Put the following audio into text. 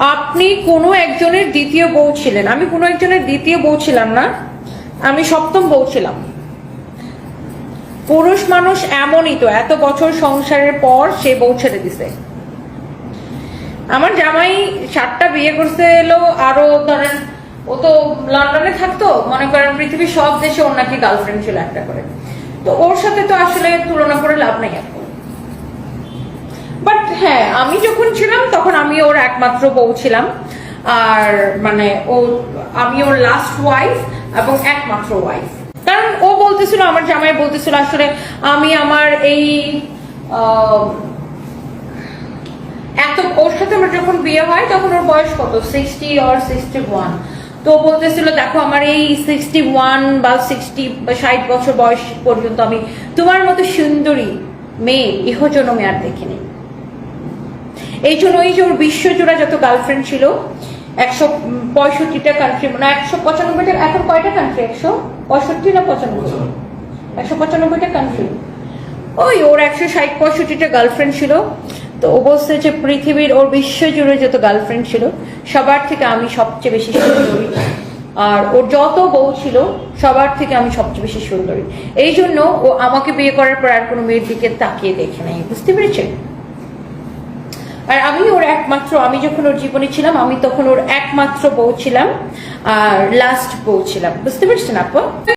আপনি কোনো একজনের দ্বিতীয় বউ ছিলেন। আমি কোনো একজনের দ্বিতীয় বউ ছিলাম না। আমি সপ্তম বউ ছিলাম। পুরুষ মানুষ এমনই তো, এত বছর সংসারের পর সে বউ ছেড়ে দিছে। আমার জামাই সাতটা বিয়ে করতে এলো আরও ধরেন, ও তো লন্ডনে থাকতো, মনে করেন পৃথিবীর সব দেশে ওর নাকি গার্লফ্রেন্ড ছিল একটা করে। তো ওর সাথে তো আসলে তুলনা করে লাভ নেই এখন। আমি যখন ছিলাম, তখন আমি ওর একমাত্র বউ ছিলাম। আর মানে ও, আমি ওর লাস্ট ওয়াইফ এবং একমাত্র ওয়াইফ কারণ ও বলতেছিল, আমার জামাই বলতেছিল, আসলে আমি আমার এই এত, ওর সাথে আমার যখন বিয়ে হয়, তখন ওর বয়স কত? সিক্সটি অর সিক্সটি ওয়ান তো বলতেছিল, দেখো, আমার এই সিক্সটি ওয়ান বা সিক্সটি বা ষাট বছর বয়স পর্যন্ত আমি তোমার মতো সুন্দরী, মেয়ে, ইহজনমে আর দেখিনি। এই জন্য এই যে ওর বিশ্বজোড়া যত গার্লফ্রেন্ড ছিল, একশো পঁয়ষট্টিটা কান্ট্রি মানে একশো পঁচানব্বইটা, এখন কয়টা কান্ট্রি একশো পঁয়ষট্টি না পঁচানব্বই? একশো পঁচানব্বইটা কান্ট্রি ওই, ওর একশো ষাট পঁয়ষট্টিটা গার্লফ্রেন্ড ছিল। তো ও বলছে যে পৃথিবীর ওর বিশ্বজুড়ে যত গার্লফ্রেন্ড ছিল, সবার থেকে আমি সবচেয়ে বেশি সুন্দরী। আর ওর যত বউ ছিল, সবার থেকে আমি সবচেয়ে বেশি সুন্দরী। এই জন্য ও আমাকে বিয়ে করার পর আর কোনো মেয়ের দিকে তাকিয়ে দেখে নাই। বুঝতে পেরেছেন? আর আমি ওর একমাত্র, আমি যখন ওর জীবনে ছিলাম, আমি তখন ওর একমাত্র বউ ছিলাম, আর লাস্ট বউ ছিলাম। বুঝতে পারছেন আপু?